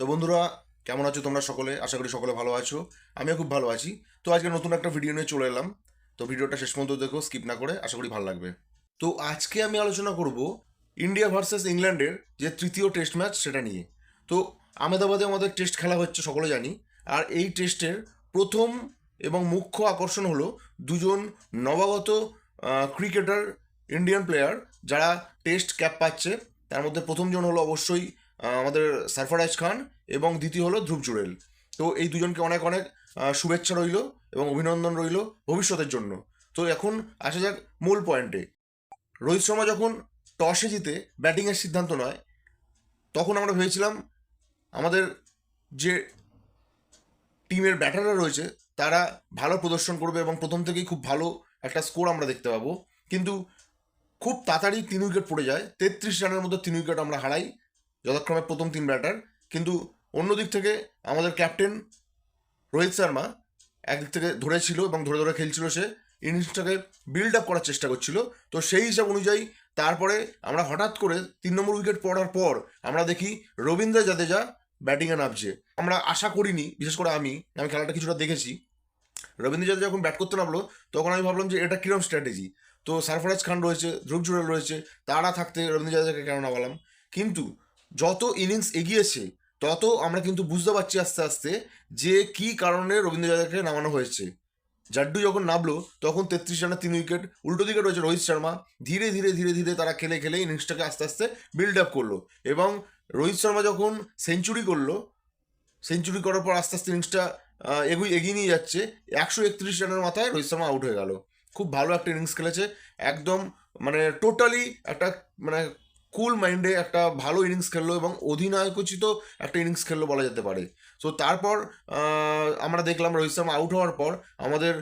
তো বন্ধুরা, কেমন আছো তোমরা সকলে? আশা করি সকলে ভালো আছো। আমিও খুব ভালো আছি। তো আজকে নতুন একটা ভিডিও নিয়ে চলে এলাম। তো ভিডিওটা শেষ পর্যন্ত দেখো স্কিপ না করে, আশা করি ভালো লাগবে। তো আজকে আমি আলোচনা করব ইন্ডিয়া ভার্সেস ইংল্যান্ডের যে তৃতীয় টেস্ট ম্যাচ সেটা নিয়ে। তো আহমেদাবাদে আমাদের টেস্ট খেলা হচ্ছে, সকলে জানি। আর এই টেস্টের প্রথম এবং মুখ্য আকর্ষণ হলো দুজন নবাগত ক্রিকেটার ইন্ডিয়ান প্লেয়ার যারা টেস্ট ক্যাপ পাচ্ছে। তার মধ্যে প্রথমজন হলো অবশ্যই আমাদের সারফরাজ খান এবং দ্বিতীয় হলো ধ্রুব জুরেল তো এই দুজনকে অনেক অনেক শুভেচ্ছা রইল এবং অভিনন্দন রইল ভবিষ্যতের জন্য। তো এখন আসা যাক মূল পয়েন্টে রোহিত শর্মা যখন টসে জিতে ব্যাটিংয়ের সিদ্ধান্ত নয়, তখন আমরা ভেবেছিলাম আমাদের যে টিমের ব্যাটাররা রয়েছে, তারা ভালো প্রদর্শন করবে এবং প্রথম থেকেই খুব ভালো একটা স্কোর আমরা দেখতে পাবো। কিন্তু খুব তাড়াতাড়ি তিন উইকেট পড়ে যায়, তেত্রিশ রানের মধ্যে তিন উইকেট আমরা হারাই। যথাক্রমে প্রথম তিন ব্যাটার কিন্তু অন্য দিক থেকে আমাদের ক্যাপ্টেন রোহিত শর্মা একদিক থেকে ধরেছিল এবং ধরে ধরে খেলছিল সে। ইনিংসটাকে বিল্ড আপ করার চেষ্টা করছিল। তো সেই হিসাব অনুযায়ী তারপরে আমরা হঠাৎ করে তিন নম্বর উইকেট পড়ার পর আমরা দেখি রবীন্দ্র জাদেজা ব্যাটিংয়ে নামছে। আমরা আশা করিনি, বিশেষ করে আমি আমি খেলাটা কিছুটা দেখেছি। রবীন্দ্র জাদেজা যখন ব্যাট করতে নামলো, তখন আমি ভাবলাম যে এটা কিরম স্ট্র্যাটেজি তো সারফরাজ খান রয়েছে, ধ্রুব জুড়েল রয়েছে, তারা থাকতে রবীন্দ্র জাদেজাকে কেন নামালাম? কিন্তু যত ইনিংস এগিয়েছে তত আমরা কিন্তু বুঝতে পারছি আস্তে আস্তে যে কি কারণে রবীন্দ্র জাদেজাকে নামানো হয়েছে। জাড্ডু যখন নামলো, তখন তেত্রিশ রানের তিন উইকেট উল্টো দিকে রয়েছে রোহিত শর্মা। ধীরে ধীরে ধীরে ধীরে তারা খেলে খেলে ইনিংসটাকে আস্তে আস্তে বিল্ড আপ করল। এবং রোহিত শর্মা যখন সেঞ্চুরি করল সেঞ্চুরি করার পর আস্তে আস্তে ইনিংসটা এগুই এগিয়ে নিয়ে যাচ্ছে, একশো একত্রিশ রানের মাথায় রোহিত শর্মা আউট হয়ে গেল। খুব ভালো একটা ইনিংস খেলেছে। একদম মানে টোটালি একটা মানে কুল মাইন্ডে একটা ভালো ইনিংস খেললো এবং অধিনায়কোচিত একটা ইনিংস খেললো বলা যেতে পারে। সো তারপর আমরা দেখলাম রোহিত শর্মা আউট হওয়ার পর আমাদের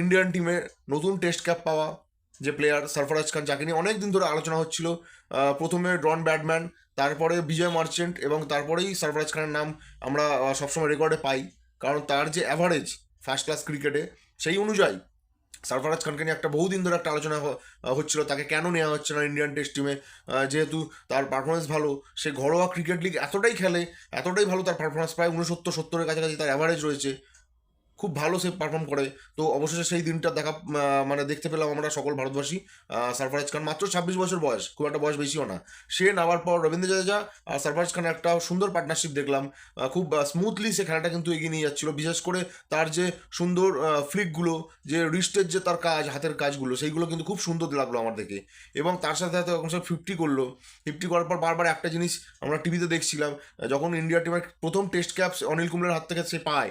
ইন্ডিয়ান টিমে নতুন টেস্ট ক্যাপ পাওয়া যে প্লেয়ার সরফরাজ খান, যাকে নিয়ে অনেক দিন ধরে আলোচনা হচ্ছিল। প্রথমে ডন ব্যাটম্যান, তারপরে বিজয় মার্চেন্ট এবং তারপরেই সরফরাজ খানের নাম আমরা সবসময় রেকর্ডে পাই। কারণ তার যে অ্যাভারেজ ফার্স্ট ক্লাস ক্রিকেটে সেই অনুযায়ী সরফরাজ খানকে নিয়ে একটা বহুদিন ধরে একটা আলোচনা হচ্ছিল, তাকে কেন নেওয়া হচ্ছে না ইন্ডিয়ান টেস্ট টিমে যেহেতু তার পারফরমেন্স ভালো, সে ঘরোয়া ক্রিকেট লিগ এতটাই খেলে, এতটাই ভালো তার পারফরমেন্স প্রায় উনসত্তর সত্তরের কাছাকাছি তার অ্যাভারেজ রয়েছে। খুব ভালো সে পারফর্ম করে। তো অবশেষে সেই দিনটা দেখা মানে দেখতে পেলাম আমরা সকল ভারতবাসী। সরফরাজ খান মাত্র ছাব্বিশ বছর বয়স, খুব একটা বয়স বেশিও না। সে নামার পর রবীন্দ্র জাদেজা আর সরফরাজ খান একটা সুন্দর পার্টনারশিপ দেখলাম। খুব স্মুথলি সে খেলাটা কিন্তু এগিয়ে নিয়ে যাচ্ছিল। বিশেষ করে তার যে সুন্দর ফ্লিকগুলো যে রিস্টের যে তার কাজ, হাতের কাজগুলো, সেইগুলো কিন্তু খুব সুন্দর লাগল আমার দেখে। এবং তার সাথে সাথে যখন সে ফিফটি করল। ফিফটি করার পর বারবার একটা জিনিস আমরা টিভিতে দেখছিলাম যখন ইন্ডিয়া টিমের প্রথম টেস্ট ক্যাপ অনিল কুম্বলের হাত থেকে সে পায়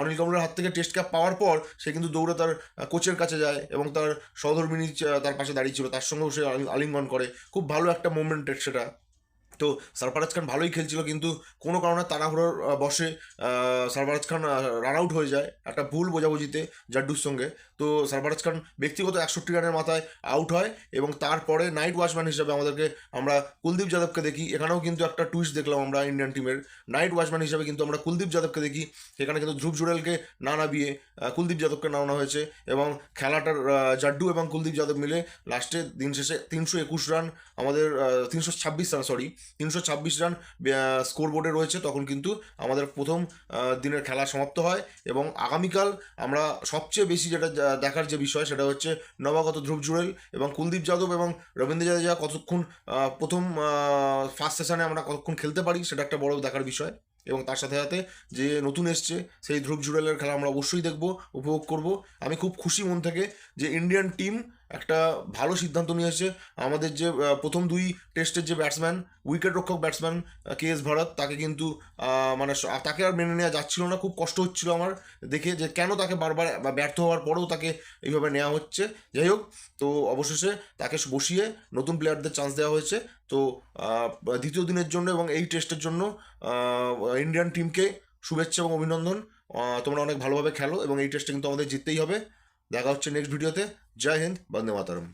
অনিল কুম্বলের হাত থেকে টেস্ট ক্যাপ পাওয়ার পর সে কিন্তু দৌড়ে তার কোচের কাছে যায় এবং তার সহধর্মিনী তার পাশে দাঁড়িয়ে ছিল। তার সঙ্গেও সে আলিঙ্গন করে। খুব ভালো একটা মুভমেন্টের সেটা। তো সরফরাজ খান ভালোই খেলছিল, কিন্তু কোনো কারণে তাড়াহুড়োর বসে সরফরাজ খান রান আউট হয়ে যায় একটা ভুল বোঝাবুঝিতে জাড্ডুর সঙ্গে। তো সরফরাজ খান ব্যক্তিগত একষট্টি রানের মাথায় আউট হয় এবং তারপরে নাইট ওয়াচম্যান হিসাবে আমাদেরকে, আমরা কুলদীপ যাদবকে দেখি। এখানেও কিন্তু একটা টুইস্ট দেখলাম আমরা ইন্ডিয়ান টিমের নাইট ওয়াচম্যান হিসাবে কিন্তু আমরা কুলদীপ যাদবকে দেখি। সেখানে কিন্তু ধ্রুব জুড়েলকে না নামিয়ে কুলদীপ যাদবকে নামানো হয়েছে এবং খেলাটার জাড্ডু এবং কুলদীপ যাদব মিলে লাস্টে দিন শেষে তিনশো একুশ রান, আমাদের তিনশো ছাব্বিশ রান সরি তিনশো ছাব্বিশ রান স্কোর বোর্ডে রয়েছে। তখন কিন্তু আমাদের প্রথম দিনের খেলা সমাপ্ত হয় এবং আগামীকাল আমরা সবচেয়ে বেশি যেটা দেখার যে বিষয় সেটা হচ্ছে নবাগত ধ্রুব জুড়েল এবং কুলদীপ যাদব এবং রবীন্দ্র জাদেজা কতক্ষণ প্রথম ফার্স্ট সেশনে আমরা কতক্ষণ খেলতে পারি সেটা একটা বড় দেখার বিষয়। এবং তার সাথে সাথে যে নতুন এসছে সেই ধ্রুব জুড়েলের খেলা আমরা অবশ্যই দেখব, উপভোগ করব। আমি খুব খুশি মন থেকে যে ইন্ডিয়ান টিম একটা ভালো সিদ্ধান্ত নিয়েছে। আমাদের যে প্রথম দুই টেস্টের যে ব্যাটসম্যান উইকেট রক্ষক ব্যাটসম্যান কে এস ভারত, তাকে কিন্তু মানে তাকে আর মেনে নেওয়া যাচ্ছিল না। খুব কষ্ট হচ্ছিল আমার দেখে যে কেন তাকে বারবার ব্যর্থ হওয়ার পরেও তাকে এইভাবে নেওয়া হচ্ছে। যাই হোক, তো অবশেষে তাকে বসিয়ে নতুন প্লেয়ারদের চান্স দেওয়া হয়েছে। তো দ্বিতীয় দিনের জন্য এবং এই টেস্টের জন্য ইন্ডিয়ান টিমকে শুভেচ্ছা এবং অভিনন্দন। তোমরা অনেক ভালোভাবে খেলো এবং এই টেস্টে কিন্তু আমাদের জিততেই হবে। দেখা হচ্ছে নেক্সট ভিডিওতে জয় হিন্দ বন্দে মাতারম।